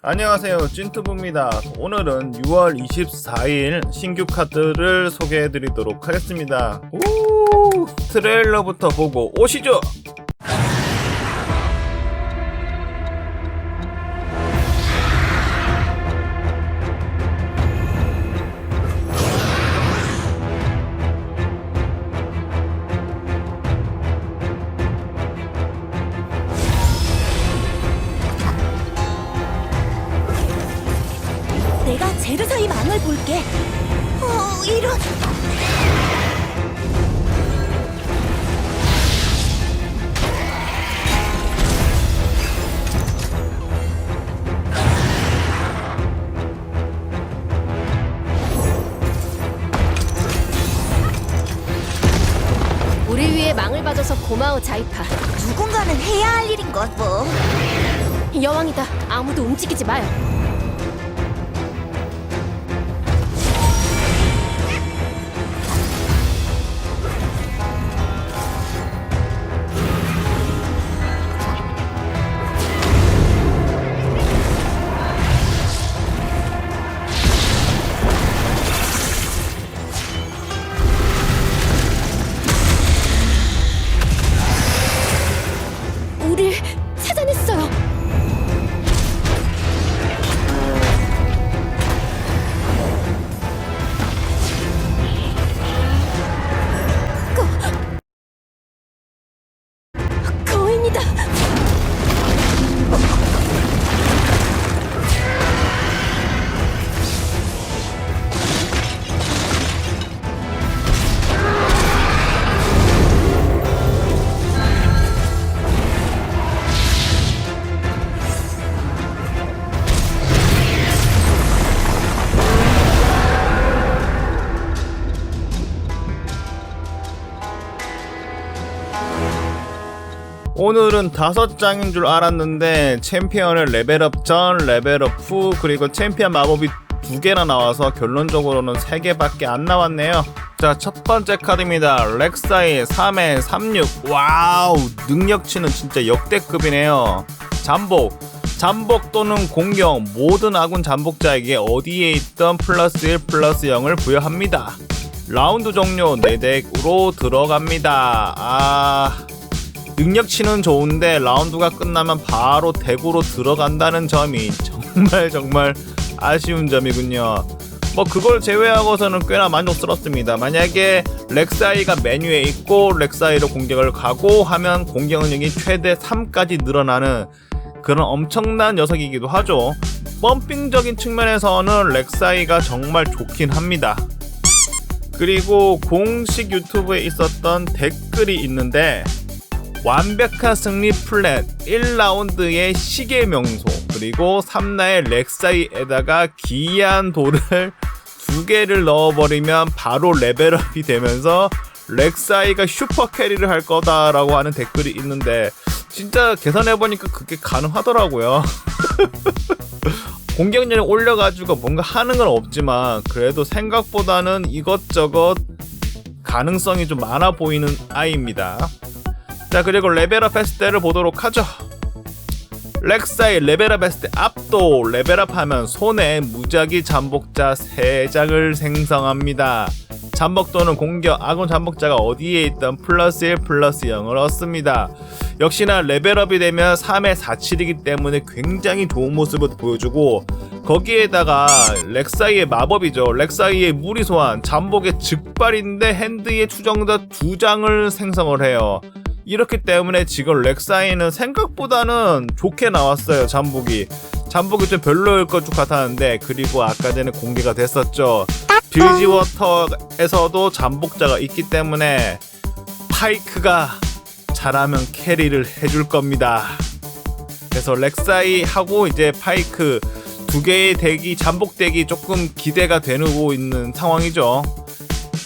안녕하세요. 찐투부입니다. 오늘은 6월 24일 신규 카드를 소개해 드리도록 하겠습니다. 오 트레일러부터 보고 오시죠 내가 제르사의 망을 볼게. 어, 이런. 우리 위해 망을 받아서 고마워 자이파 누군가는 해야 할 일인 것 뭐. 여왕이다 아무도 움직이지 마요 오늘은 다섯 장인 줄 알았는데 챔피언을 레벨업 전, 레벨업 후 그리고 챔피언 마법이 두 개나 나와서 결론적으로는 세 개밖에 안 나왔네요. 자, 첫 번째 카드입니다. 렉사이 3회 36. 와우, 능력치는 진짜 역대급이네요. 잠복. 잠복 또는 공격 모든 아군 잠복자에게 어디에 있던 플러스 1 플러스 0을 부여합니다. 라운드 종료 4덱으로 들어갑니다. 아... 능력치는 좋은데 라운드가 끝나면 바로 대구로 들어간다는 점이 정말 정말 아쉬운 점이군요. 뭐 그걸 제외하고서는 꽤나 만족스럽습니다. 만약에 렉사이가 메뉴에 있고 렉사이로 공격을 가고 하면 공격 능력이 최대 3까지 늘어나는 그런 엄청난 녀석이기도 하죠. 펌핑적인 측면에서는 렉사이가 정말 좋긴 합니다. 그리고 공식 유튜브에 있었던 댓글이 있는데 완벽한 승리 플랫 1라운드의 시계 명소 그리고 3라의 렉사이에다가 기이한 돌을 두 개를 넣어버리면 바로 레벨업이 되면서 렉사이가 슈퍼 캐리를 할 거다라고 하는 댓글이 있는데 진짜 계산해보니까 그게 가능하더라고요. 공격력을 올려가지고 뭔가 하는 건 없지만 그래도 생각보다는 이것저것 가능성이 좀 많아 보이는 아이입니다 자 그리고 레벨업 했을 때를 보도록 하죠. 렉사이 레벨업 했을 때 압도 레벨업하면 손에 무작위 잠복자 3장을 생성합니다. 잠복 또는 공격 아군 잠복자가 어디에 있던 플러스 1 플러스 0을 얻습니다. 역시나 레벨업이 되면 3의 4칠이기 때문에 굉장히 좋은 모습을 보여주고 거기에다가 렉사이의 마법이죠. 렉사이의 무리 소환 잠복의 즉발인데 핸드에 추정자 2장을 생성을 해요 이렇기 때문에 지금 렉사이는 생각보다는 좋게 나왔어요 잠복이. 잠복이 좀 별로일 것 같았는데 그리고 아까 전에 공개가 됐었죠. 빌지워터에서도 잠복자가 있기 때문에 파이크가 잘하면 캐리를 해줄 겁니다. 그래서 렉사이 하고 이제 파이크 두 개의 덱이 잠복 덱이 조금 기대가 되고 있는 상황이죠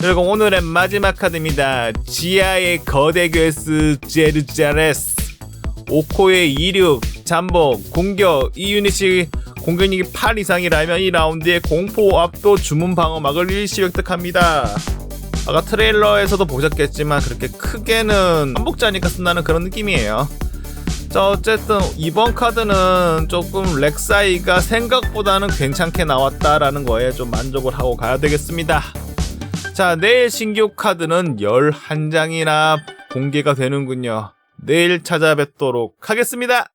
그리고 오늘의 마지막 카드입니다. 지하의 거대 괴스 제르자레스 오코의 26 잠복 공격 이 유닛이 공격력이 8 이상이라면 이 라운드에 공포 압도 주문 방어막을 일시 획득합니다. 아까 트레일러에서도 보셨겠지만 그렇게 크게는 반복자니까 쓴다는 그런 느낌이에요. 자 어쨌든 이번 카드는 조금 렉사이가 생각보다는 괜찮게 나왔다라는 거에 좀 만족을 하고 가야 되겠습니다. 자 내일 신규 카드는 11장이나 공개가 되는군요. 내일 찾아뵙도록 하겠습니다.